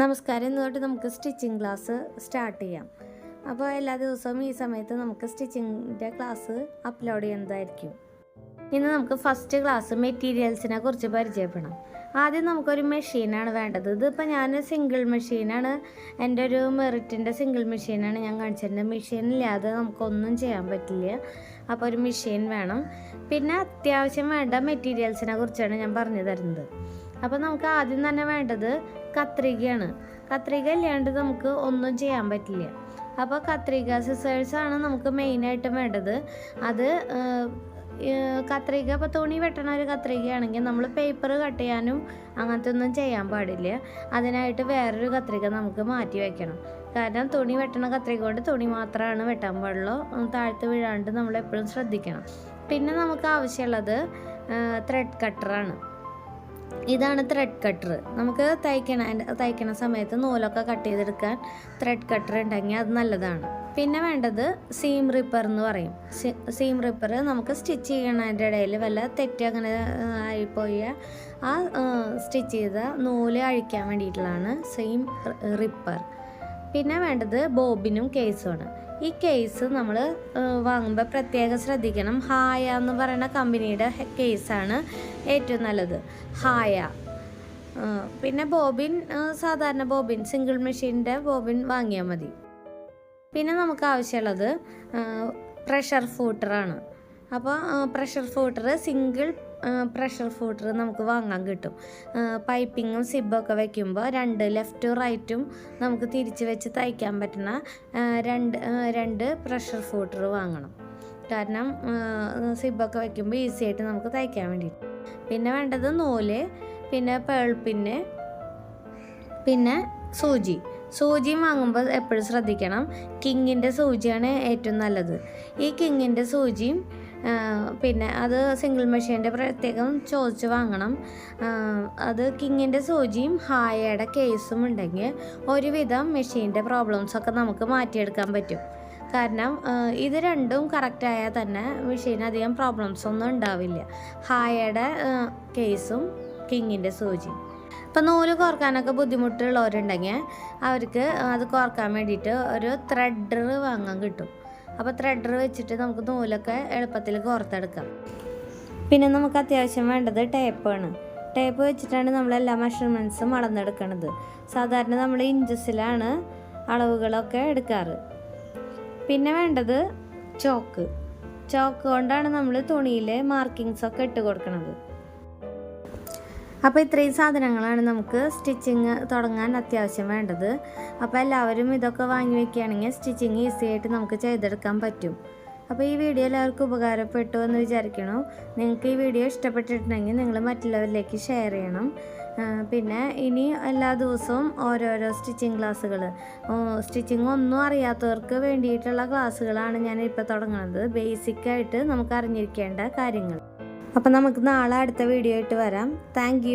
നമസ്കാരം. ഇന്ന് തൊട്ട് നമുക്ക് സ്റ്റിച്ചിങ് ക്ലാസ് സ്റ്റാർട്ട് ചെയ്യാം. അപ്പോൾ എല്ലാ ദിവസവും ഈ സമയത്ത് നമുക്ക് സ്റ്റിച്ചിങ്ങിന്റെ ക്ലാസ് അപ്ലോഡ് ചെയ്യുന്നതായിരിക്കും. ഇന്ന് നമുക്ക് ഫസ്റ്റ് ക്ലാസ് മെറ്റീരിയൽസിനെ കുറിച്ച് പരിചയപ്പെടണം ആദ്യം നമുക്കൊരു മെഷീനാണ് വേണ്ടത്. ഇതിപ്പോൾ ഞാൻ സിംഗിൾ മെഷീനാണ് എന്റെ ഒരു മെറിറ്റിന്റെ സിംഗിൾ മെഷീനാണ് ഞാൻ കാണിച്ചിരുന്നത്. മെഷീൻ ഇല്ലാതെ നമുക്കൊന്നും ചെയ്യാൻ പറ്റില്ല. അപ്പോൾ ഒരു മെഷീൻ വേണം. പിന്നെ അത്യാവശ്യം വേണ്ട മെറ്റീരിയൽസിനെ കുറിച്ചാണ് ഞാൻ പറഞ്ഞു തരുന്നത്. അപ്പോൾ നമുക്ക് ആദ്യം തന്നെ വേണ്ടത് കത്രികയാണ്. കത്രിക ഇല്ലാണ്ട് നമുക്ക് ഒന്നും ചെയ്യാൻ പറ്റില്ല. അപ്പോൾ കത്രിക സിസേഴ്സാണ് നമുക്ക് മെയിനായിട്ട് വേണ്ടത്. അത് കത്രിക ഇപ്പോൾ തുണി വെട്ടണ ഒരു കത്രികയാണെങ്കിൽ നമ്മൾ പേപ്പർ കട്ട് ചെയ്യാനും അങ്ങനത്തെ ഒന്നും ചെയ്യാൻ പാടില്ല. അതിനായിട്ട് വേറൊരു കത്രിക നമുക്ക് മാറ്റി വയ്ക്കണം കാരണം തുണി വെട്ടണ കത്രിക കൊണ്ട് തുണി മാത്രമാണ് വെട്ടാൻ പാടുള്ളൂ. താഴത്ത് വീഴാണ്ട് നമ്മൾ എപ്പോഴും ശ്രദ്ധിക്കണം. പിന്നെ നമുക്ക് ആവശ്യമുള്ളത് ത്രെഡ് കട്ടറാണ് ഇതാണ് ത്രെഡ് കട്ടർ നമുക്ക് തയ്ക്കണ തയ്ക്കണ സമയത്ത് നൂലൊക്കെ കട്ട് ചെയ്തെടുക്കാൻ ത്രെഡ് കട്ടർ ഉണ്ടെങ്കിൽ അത് നല്ലതാണ്. പിന്നെ വേണ്ടത് സീം റിപ്പർ എന്ന് പറയും. സീം റിപ്പർ നമുക്ക് സ്റ്റിച്ച് ചെയ്യണതിന്റെ ഇടയിൽ വല്ല തെറ്റ് അങ്ങനെ ആയിപ്പോയ ആ സ്റ്റിച്ച് ചെയ്ത നൂൽ അഴിക്കാൻ വേണ്ടിയിട്ടുള്ളതാണ് സീം റിപ്പർ പിന്നെ വേണ്ടത് ബോബിനും കേസുമാണ് ഈ കേസ് നമ്മൾ വാങ്ങുമ്പോൾ പ്രത്യേകം ശ്രദ്ധിക്കണം. ഹായ എന്ന് പറയുന്ന കമ്പനിയുടെ കേസാണ് ഏറ്റവും നല്ലത്. ഹായ. പിന്നെ ബോബിൻ സാധാരണ ബോബിൻ സിംഗിൾ മെഷീന്റെ ബോബിൻ വാങ്ങിയാൽ മതി. പിന്നെ നമുക്ക് ആവശ്യമുള്ളത് പ്രഷർ ഫൂട്ടറാണ് അപ്പോൾ pressure footer single pressure footer നമുക്ക് വാങ്ങാൻ കിട്ടും. പൈപ്പിങ്ങും സിബൊക്കെ വെക്കുമ്പോൾ രണ്ട് ലെഫ്റ്റും റൈറ്റും നമുക്ക് തിരിച്ച് വെച്ച് തയ്ക്കാൻ പറ്റുന്ന രണ്ട് രണ്ട് പ്രഷർ ഫൂട്ടർ വാങ്ങണം. കാരണം സിബൊക്കെ വെക്കുമ്പോൾ ഈസി ആയിട്ട് നമുക്ക് തയ്ക്കാൻ വേണ്ടിയിട്ട് പിന്നെ വേണ്ടത് നൂൽ പിന്നെ പേൾ പിന്ന് പിന്നെ സൂചി. സൂചിയും വാങ്ങുമ്പോൾ എപ്പോഴും ശ്രദ്ധിക്കണം. കിങ്ങിന്റെ സൂചിയാണ് ഏറ്റവും നല്ലത്. ഈ കിങ്ങിന്റെ സൂചിയും പിന്നെ അത് സിംഗിൾ മെഷീന്റെ പ്രത്യേകം ചോദിച്ച് വാങ്ങണം. അത് കിങ്ങിന്റെ സൂചിയും ഹായയുടെ കേസും ഉണ്ടെങ്കിൽ ഒരുവിധം മെഷീന്റെ പ്രോബ്ലംസൊക്കെ നമുക്ക് മാറ്റിയെടുക്കാൻ പറ്റും. കാരണം ഇത് രണ്ടും കറക്റ്റായാൽ തന്നെ മെഷീൻ അധികം പ്രോബ്ലംസ് ഒന്നും ഉണ്ടാവില്ല. ഹായയുടെ കേസും കിങ്ങിന്റെ സൂചിയും. ഇപ്പം നൂൽ കോർക്കാനൊക്കെ ബുദ്ധിമുട്ടുള്ളവരുണ്ടെങ്കിൽ അവർക്ക് അത് കോർക്കാൻ വേണ്ടിയിട്ട് ഒരു ത്രെഡർ വാങ്ങാൻ കിട്ടും. അപ്പോൾ ത്രെഡർ വെച്ചിട്ട് നമുക്ക് നൂലൊക്കെ എളുപ്പത്തിൽ കോർത്തെടുക്കാം പിന്നെ നമുക്ക് അത്യാവശ്യം വേണ്ടത് ടേപ്പാണ് ടേപ്പ് വെച്ചിട്ടാണ് നമ്മൾ എല്ലാ മെഷർമെന്റ്സും അളന്നെടുക്കണത്. സാധാരണ നമ്മൾ ഇഞ്ചസിലാണ് അളവുകളൊക്കെ എടുക്കാറ്. പിന്നെ വേണ്ടത് ചോക്ക് ചോക്ക് കൊണ്ടാണ് നമ്മൾ തുണിയിൽ മാർക്കിങ്സൊക്കെ ഇട്ട് കൊടുക്കുന്നത് അപ്പോൾ ഇത്രയും സാധനങ്ങളാണ് നമുക്ക് സ്റ്റിച്ചിങ് തുടങ്ങാൻ അത്യാവശ്യം വേണ്ടത്. അപ്പോൾ എല്ലാവരും ഇതൊക്കെ വാങ്ങി വെക്കുകയാണെങ്കിൽ സ്റ്റിച്ചിങ് ഈസി ആയിട്ട് നമുക്ക് ചെയ്തെടുക്കാൻ പറ്റും. അപ്പോൾ ഈ വീഡിയോ എല്ലാവർക്കും ഉപകാരപ്പെട്ടു എന്ന് വിചാരിക്കണം. നിങ്ങൾക്ക് ഈ വീഡിയോ ഇഷ്ടപ്പെട്ടിട്ടുണ്ടെങ്കിൽ നിങ്ങൾ മറ്റുള്ളവരിലേക്ക് ഷെയർ ചെയ്യണം. പിന്നെ ഇനി എല്ലാ ദിവസവും ഓരോരോ സ്റ്റിച്ചിങ് ക്ലാസ്സുകൾ. സ്റ്റിച്ചിങ് ഒന്നും അറിയാത്തവർക്ക് വേണ്ടിയിട്ടുള്ള ക്ലാസ്സുകളാണ് ഞാൻ ഇപ്പോൾ തുടങ്ങുന്നത് ബേസിക്കായിട്ട് നമുക്ക് അറിഞ്ഞിരിക്കേണ്ട കാര്യങ്ങൾ. അപ്പം നമുക്ക് നാളെ അടുത്ത വീഡിയോ ആയിട്ട് വരാം. താങ്ക്